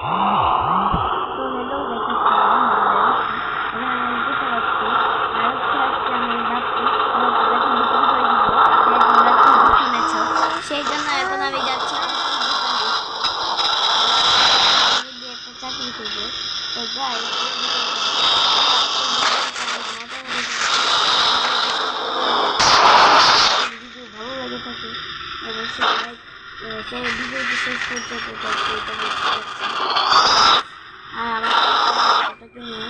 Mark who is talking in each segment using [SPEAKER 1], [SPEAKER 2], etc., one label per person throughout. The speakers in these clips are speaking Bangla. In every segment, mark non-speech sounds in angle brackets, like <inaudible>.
[SPEAKER 1] <laughs> তো হ্যালো দেখাচ্ছি আমি আমি বুঝতে পারছি আর হচ্ছে আজকে আমি ভাবছি আমার প্রোডাক্ট নতুন করে দিব যে তোমরা খুব শুনেছ সেই জন্য এখন আমি যাচ্ছি আমি দিয়ে একটা চাকরি করব তো যাই ভিডিও ভালো লাগে থাকে অবশ্যই লাইক সেই ভিডিওটি শেষ পর্যন্ত আর আমার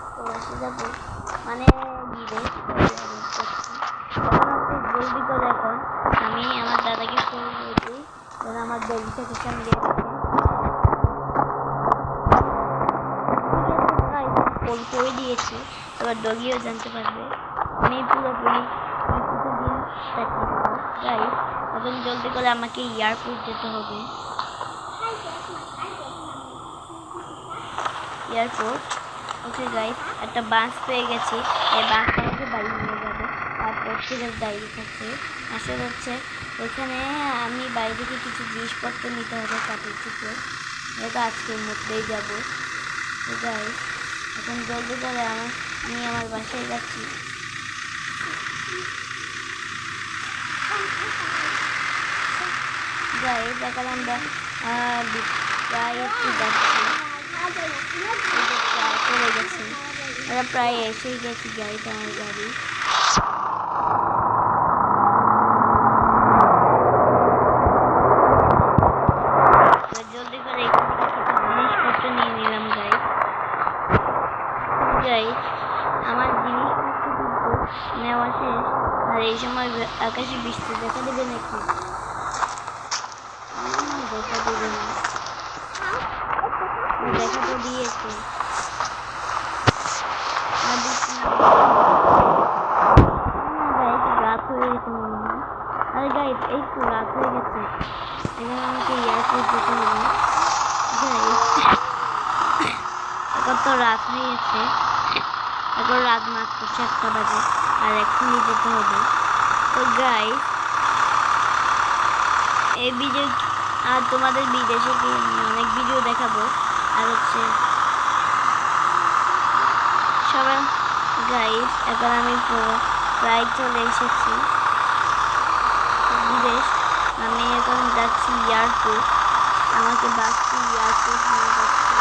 [SPEAKER 1] প্রবাসে যাব। মানে গিয়ে জলদি করে এখন আমি আমার দাদাকে ফোন করে দিই যেন আমার বেবি থেকে সঙ্গে ফোন করে দিয়েছি। এবার ডগিও জানতে পারবে। আমি পুরোপুরি আমি প্রতিদিন তাই এখন জলদি করে আমাকে এয়ারপোর্ট যেতে হবে। এয়ারপোর্ট ওকে গাইস একটা বাস পেয়ে গেছি। এই বাসটা আমাকে বাড়ি নিয়ে যাবে। তারপর থেকে দাঁড়িয়ে থাকছে। আসলে হচ্ছে ওইখানে আমি বাড়ি থেকে কিছু জিনিসপত্র নিতে হবে কাপড় চুপড় যেহেতু আজকের মধ্যেই যাব। তো গাইস এখন জলদি করে আমার, আমি আমার বাসায় যাচ্ছি। যাই আমরা প্রায় একটু যাচ্ছি চলে গেছি। আমরা প্রায় এসেই গেছি গাড়িতে আমার গাড়ি। জলদি করে নিয়ে নিলাম গাই যাই, আমার জিনিসপত্র কিন্তু নেওয়া শেষ। আর এই সময় আকাশে বৃষ্টি দেখা দেবে নাকি? দেখা দেবে না। দেখা তো দিয়েছে আর দেখছি না। না guys, রাত হয়ে গেছে মনে হয় আরে গাইড এই তো রাত হয়ে গেছে এবার আমাকে এয়ারপোর্ট যেতে হবে গাইড এখন তো রাত হয়ে গেছে। এখন রাত মাত্র চারটা বাজে, আর এখনই যেতে হবে। তো গাইড এই ভিডিও আর তোমাদের বিদেশে অনেক ভিডিও দেখাবো। আর হচ্ছে, সবাই গাইস এখন আমি পুরো প্রায় চলে এসেছি। বিদেশ, আমি যাচ্ছি এয়ারপোর্ট আমাকে বাসটি এয়ারপোর্ট নিয়ে যাচ্ছে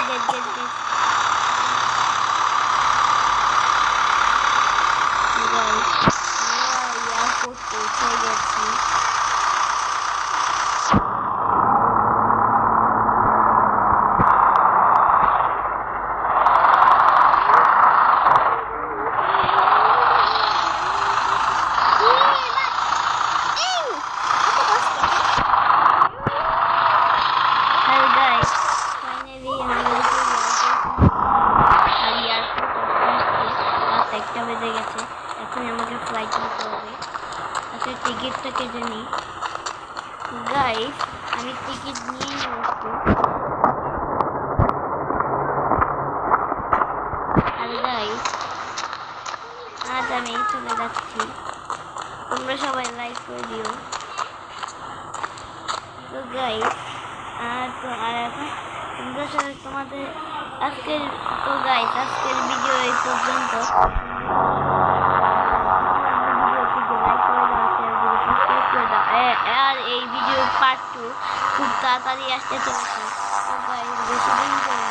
[SPEAKER 1] Get, get, get. Guys, আমরা এয়ারপোর্ট পৌঁছে গেছি Hello guys, finally আমরা আর এয়ারপোর্ট রাত একটা বেজে গেছে। এখন আমাকে ফ্লাইট নিতে হবে। আচ্ছা টিকিটটা কেটে নিই গাইস আমি টিকিট নিয়ে নিয়েছি আর গাইস আজ আমি চলে যাচ্ছি। তোমরা সবাই লাইক করে দিও। তো গাইস আর তো আর এখন তোমরা সবাই তোমাদের আজকের, তো গাইস আজকের ভিডিও আর এই ভিডিও পার্ট টু খুব তাড়াতাড়ি আসতে চলেছে বেশি দিন করো